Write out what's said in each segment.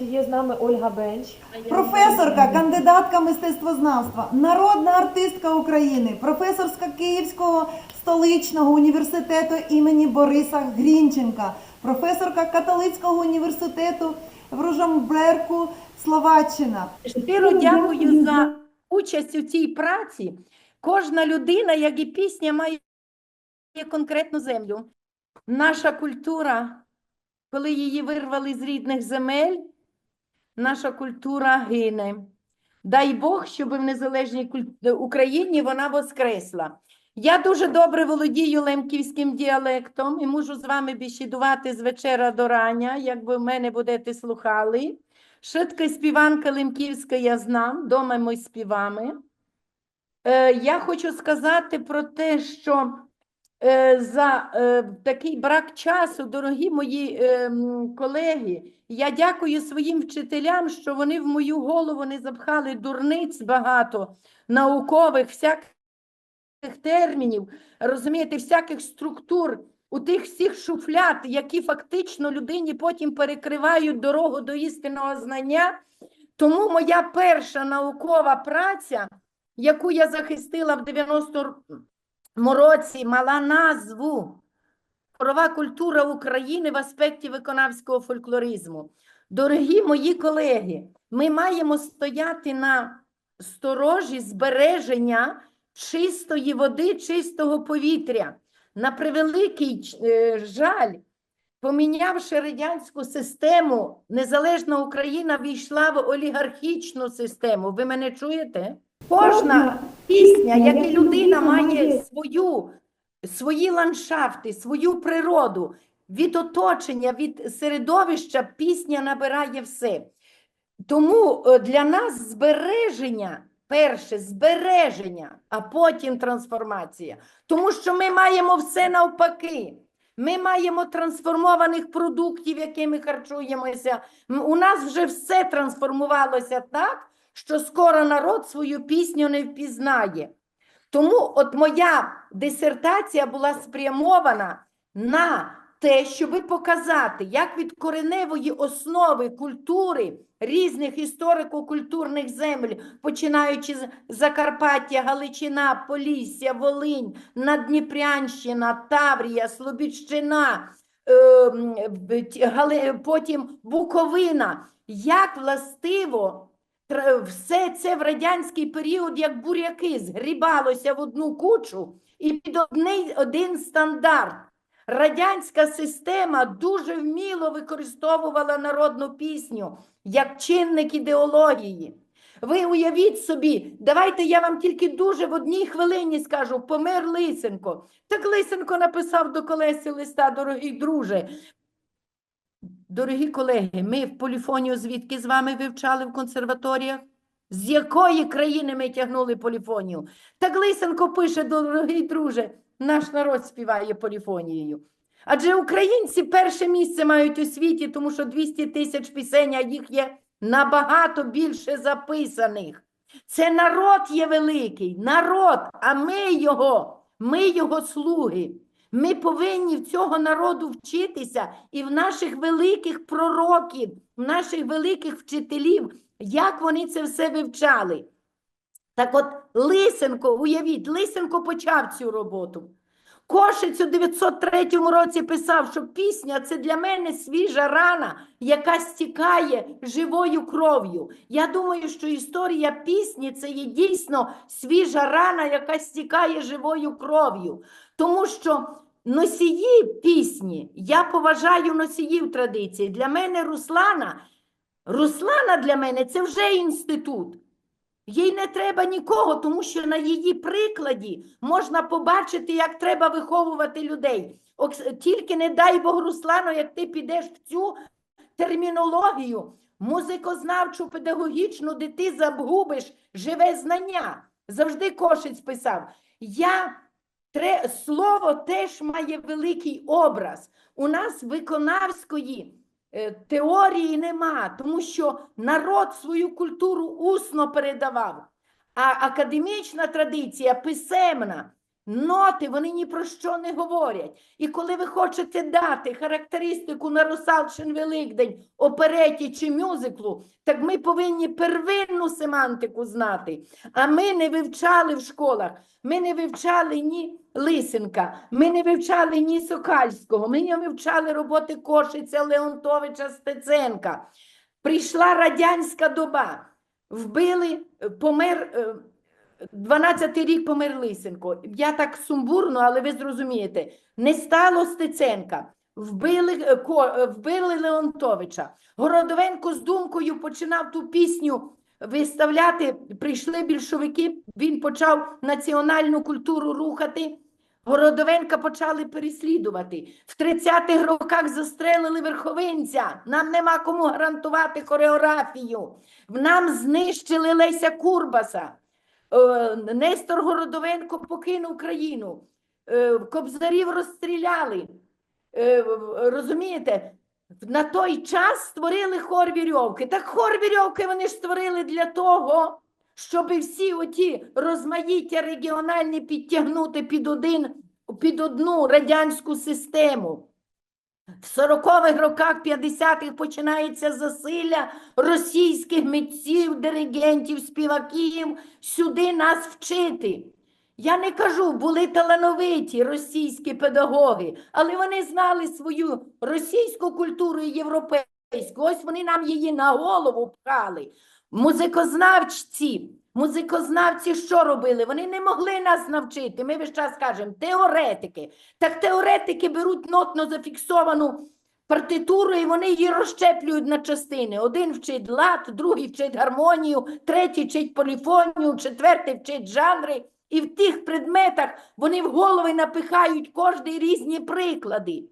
Є з нами Ольга Бенч. Професорка, кандидатка мистецтвознавства, народна артистка України, професорська Київського столичного університету імені Бориса Грінченка, професорка католицького університету в Ружамберку, Словаччина. Щиро дякую за участь у цій праці. Кожна людина, як і пісня, має конкретну землю. Наша культура, коли її вирвали з рідних земель, наша культура гине. Дай Бог, щоб в незалежній Україні вона воскресла. Я дуже добре володію лемківським діалектом і можу з вами бесідувати з вечора до рання, як ви мене будете слухали. Швидка співанка Лемківська я знам, дома ми співами. Е, я хочу сказати про те, що за е, такий брак часу, дорогі мої е, колеги, я дякую своїм вчителям, що вони в мою голову не запхали дурниць багато наукових, всяких термінів, розумієте, всяких структур, у тих всіх шуфлят, які фактично людині потім перекривають дорогу до істинного знання. Тому моя перша наукова праця, яку я захистила в 90-му році, мала назву Хорова культура України в аспекті виконавського фольклоризму. Дорогі мої колеги, ми маємо стояти на сторожі збереження чистої води, чистого повітря. На превеликий е, жаль, помінявши радянську систему, незалежна Україна війшла в олігархічну систему. Ви мене чуєте? Кожна пісня, як і людина має свою, свої ландшафти, свою природу, від оточення, від середовища пісня набирає все. Тому е, для нас збереження, перше збереження, а потім трансформація. Тому що ми маємо все навпаки. Ми маємо трансформованих продуктів, якими харчуємося. У нас вже все трансформувалося так, що скоро народ свою пісню не впізнає. Тому от моя дисертація була спрямована на те, щоб показати, як від кореневої основи культури різних історико-культурних земель, починаючи з Закарпаття, Галичина, Полісся, Волинь, Надніпрянщина, Таврія, Слобідщина, е, потім Буковина, як властиво все це в радянський період, як буряки, згрібалося в одну кучу і під одний, один стандарт. Радянська система дуже вміло використовувала народну пісню як чинник ідеології. Ви уявіть собі, давайте я вам тільки дуже в одній хвилині скажу: помер Лисенко. Так Лисенко написав до Колесі листа, дорогий друже. Дорогі колеги, ми в поліфонію звідки з вами вивчали в консерваторіях? З якої країни ми тягнули поліфонію? Так Лисенко пише, дорогий друже, наш народ співає поліфонією. Адже українці перше місце мають у світі, тому що 200 тисяч пісень, а їх є набагато більше записаних. Це народ є великий, народ, а ми його, ми його слуги. Ми повинні в цього народу вчитися і в наших великих пророків, в наших великих вчителів, як вони це все вивчали. Так от Лисенко, уявіть, Лисенко почав цю роботу. Кошиць у 903 році писав, що пісня це для мене свіжа рана, яка стікає живою кров'ю. Я думаю, що історія пісні це є дійсно свіжа рана, яка стікає живою кров'ю. Тому що носії пісні, я поважаю носіїв традиції. Для мене Руслана, Руслана для мене це вже інститут. Їй не треба нікого, тому що на її прикладі можна побачити, як треба виховувати людей. Тільки не дай Бог, Руслано, як ти підеш в цю термінологію, музикознавчу, педагогічну, де ти загубиш живе знання. Завжди кошець писав. Я тре, слово теж має великий образ. У нас виконавської е, теорії нема, тому що народ свою культуру усно передавав. А академічна традиція писемна. Ноти, вони ні про що не говорять. І коли ви хочете дати характеристику на Русалчин Великдень, опереті чи мюзиклу, так ми повинні первинну семантику знати. А ми не вивчали в школах, ми не вивчали ні Лисенка, ми не вивчали ні Сокальського, ми не вивчали роботи Кошиця, Леонтовича, Стеценка. Прийшла радянська доба, вбили, е, помер. Е, 12-й рік помер Лисенко. Я так сумбурно, але ви зрозумієте. Не стало Стеценка. Вбили, е, Ко- е, вбили Леонтовича. Городовенко з думкою починав ту пісню виставляти. Прийшли більшовики, він почав національну культуру рухати. Городовенка почали переслідувати. В 30-х роках застрелили верховинця. Нам нема кому гарантувати хореографію. Нам знищили Леся Курбаса. Е, Нестор Городовенко покинув країну, Е, Кобзарів розстріляли. Е, Розумієте? На той час створили хор вірьовки. Так хор вірьовки вони ж створили для того, щоб всі оті розмаїття регіональні підтягнути під один, під одну радянську систему. В 40-х роках 50-х починається засилля російських митців, диригентів, співаків сюди нас вчити. Я не кажу, були талановиті російські педагоги, але вони знали свою російську культуру і європейську. Ось вони нам її на голову пхали. Музикознавці, музикознавці що робили? Вони не могли нас навчити. Ми весь час кажемо теоретики. Так теоретики беруть нотно зафіксовану партитуру і вони її розщеплюють на частини. Один вчить лад, другий вчить гармонію, третій вчить поліфонію, четвертий вчить жанри. І в тих предметах вони в голови напихають кожний різні приклади.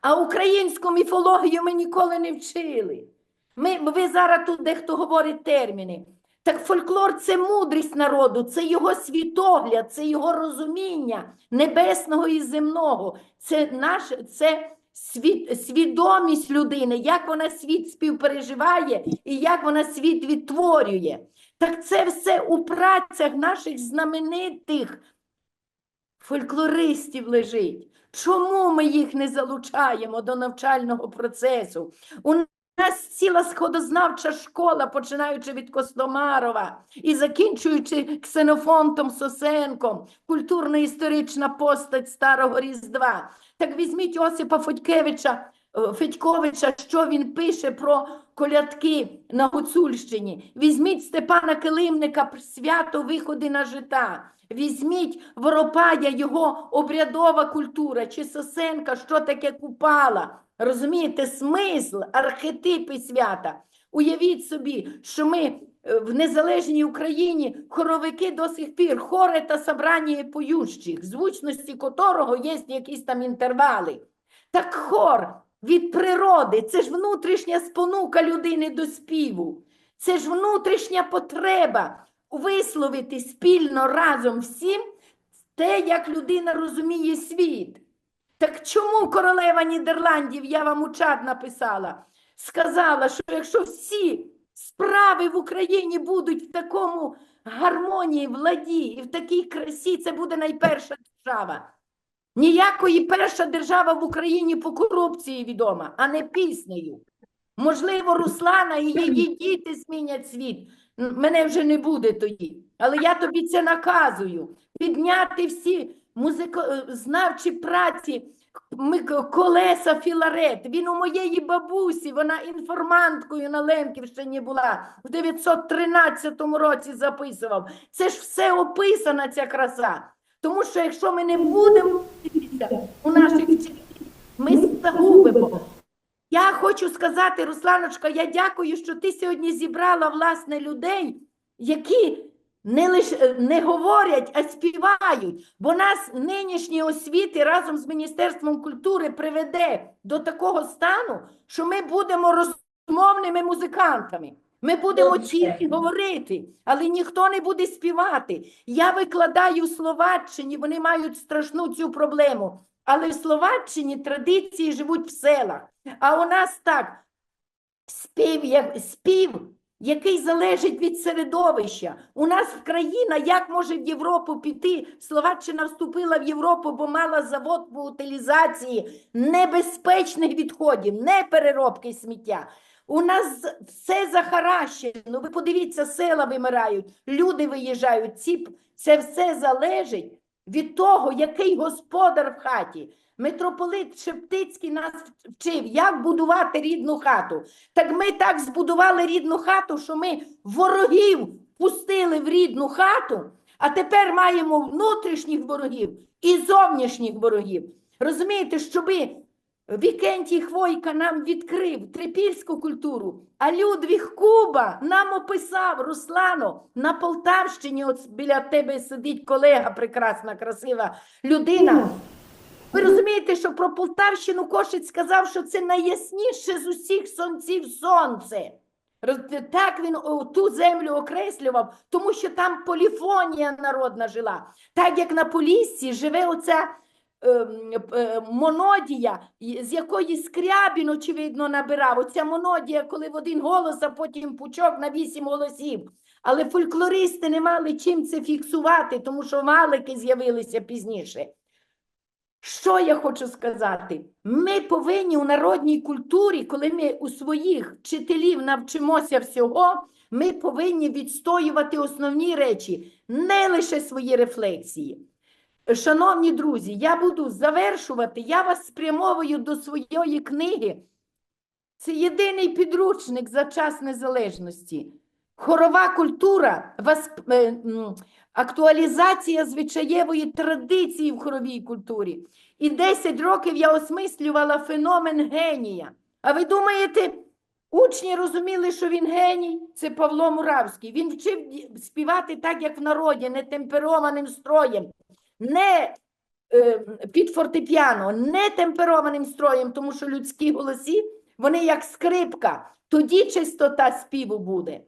А українську міфологію ми ніколи не вчили. Ми, ви зараз тут дехто говорить терміни. Так фольклор це мудрість народу, це його світогляд, це його розуміння небесного і земного. Це наш, це світ, свідомість людини, як вона світ співпереживає і як вона світ відтворює. Так це все у працях наших знаменитих фольклористів лежить. Чому ми їх не залучаємо до навчального процесу? У нас ціла сходознавча школа, починаючи від Костомарова і закінчуючи Ксенофонтом Сосенком, культурно-історична постать Старого Різдва. Так візьміть Осипа Федькевича, е, Федьковича, що він пише про колядки на Гуцульщині. Візьміть Степана Килимника свято виходи на жита. Візьміть Воропая, його обрядова культура, чи Сосенка, що таке купала. Розумієте, смисл, архетипи свята. Уявіть собі, що ми е, в незалежній Україні хоровики до сих пір, хори та собрання поющих, звучності котрого є якісь там інтервали. Так хор від природи, це ж внутрішня спонука людини до співу, це ж внутрішня потреба висловити спільно разом всім те, як людина розуміє світ. Так чому королева Нідерландів, я вам у чат написала, сказала, що якщо всі справи в Україні будуть в такому гармонії, владі і в такій красі, це буде найперша держава. Ніякої перша держава в Україні по корупції відома, а не піснею. Можливо, Руслана і її діти змінять світ. Мене вже не буде тоді. Але я тобі це наказую. Підняти всі музикознавчі праці, ми колеса Філарет. Він у моєї бабусі, вона інформанткою на Лемківщині була. В 913 році записував. Це ж все описана ця краса. Тому що якщо ми не будемо вчитися у наших вчителів, ми загубимо. Я хочу сказати, Русланочка, я дякую, що ти сьогодні зібрала власне людей, які не лише не говорять, а співають. Бо нас нинішні освіти разом з Міністерством культури приведе до такого стану, що ми будемо розмовними музикантами. Ми будемо тільки говорити, але ніхто не буде співати. Я викладаю в Словаччині, вони мають страшну цю проблему. Але в Словаччині традиції живуть в селах. А у нас так, спів, як спів який залежить від середовища. У нас країна, як може в Європу піти? Словаччина вступила в Європу, бо мала завод по утилізації небезпечних відходів, не переробки сміття. У нас все захаращено. Ви подивіться, села вимирають, люди виїжджають. Ці, це все залежить від того, який господар в хаті. Митрополит Шептицький нас вчив, як будувати рідну хату. Так ми так збудували рідну хату, що ми ворогів пустили в рідну хату, а тепер маємо внутрішніх ворогів і зовнішніх ворогів. Розумієте, щоби Вікентій Хвойка нам відкрив трипільську культуру, а Людвіг Куба нам описав Руслано на Полтавщині. От біля тебе сидить колега, прекрасна, красива людина. Ви розумієте, що про Полтавщину Кошець сказав, що це найясніше з усіх сонців сонце. Так він ту землю окреслював, тому що там поліфонія народна жила. Так як на Поліссі живе оця ем, е, монодія, з якої Скрябін, очевидно, набирав. Оця монодія, коли в один голос, а потім пучок на вісім голосів. Але фольклористи не мали чим це фіксувати, тому що валики з'явилися пізніше. Що я хочу сказати? Ми повинні у народній культурі, коли ми у своїх вчителів навчимося всього, ми повинні відстоювати основні речі, не лише свої рефлексії. Шановні друзі, я буду завершувати. Я вас спрямовую до своєї книги. Це єдиний підручник за час незалежності. Хорова культура, е, актуалізація звичаєвої традиції в хоровій культурі. І 10 років я осмислювала феномен генія. А ви думаєте, учні розуміли, що він геній? Це Павло Муравський. Він вчив співати так, як в народі, не темперованим строєм, не е, під фортепіано, не темперованим строєм, тому що людські голоси, вони як скрипка, тоді чистота співу буде.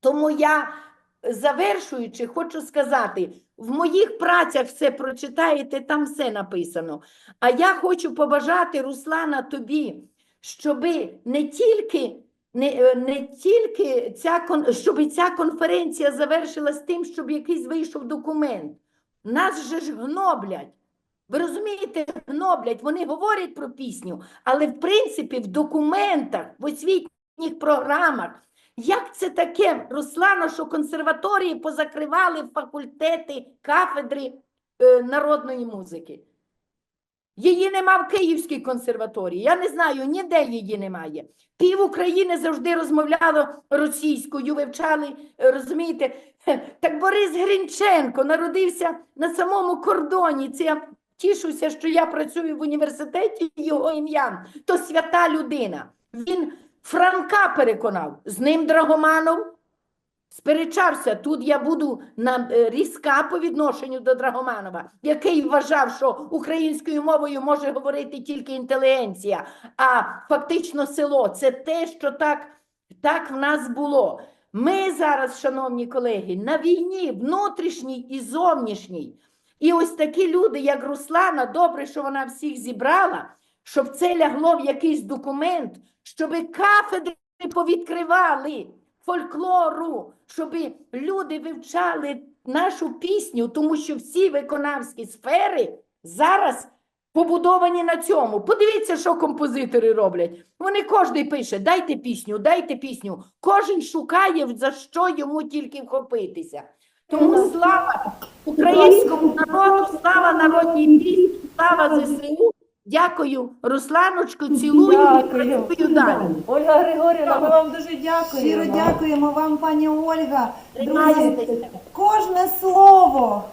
Тому я, завершуючи, хочу сказати, в моїх працях все прочитаєте, там все написано. А я хочу побажати, Руслана, тобі, щоби не тільки, не, е, не тільки ця, щоби ця конференція завершилась тим, щоб якийсь вийшов документ. Нас же ж гноблять. Ви розумієте, гноблять, вони говорять про пісню, але в принципі в документах, в освітніх програмах, як це таке, Руслано, що консерваторії позакривали факультети, кафедри е, народної музики? Її нема в Київській консерваторії. Я не знаю, ніде її немає. Пів України завжди розмовляло російською, вивчали, е, розумієте? Так Борис Гринченко народився на самому кордоні. Це я тішуся, що я працюю в університеті його ім'ям. То свята людина. Він Франка переконав, з ним Драгоманов сперечався. Тут я буду на е, різка по відношенню до Драгоманова, який вважав, що українською мовою може говорити тільки інтелігенція, а фактично село це те, що так, так в нас було. Ми зараз, шановні колеги, на війні внутрішній і зовнішній. І ось такі люди, як Руслана, добре, що вона всіх зібрала, щоб це лягло в якийсь документ, щоб кафедри повідкривали фольклору, щоб люди вивчали нашу пісню, тому що всі виконавські сфери зараз побудовані на цьому. Подивіться, що композитори роблять. Вони кожен пише: дайте пісню, дайте пісню. Кожен шукає, за що йому тільки вхопитися. Тому слава українському народу, слава народній пісні, слава ЗСУ. Дякую, Русланочку, цілую і Дякую. працюю далі. Ольга Григорівна, ми вам дуже дякуємо. Щиро дякуємо вам, пані Ольга. Друзі, Тримайтеся. кожне слово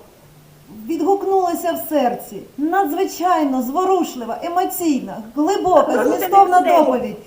відгукнулося в серці. Надзвичайно зворушлива, емоційна, глибока, змістовна доповідь.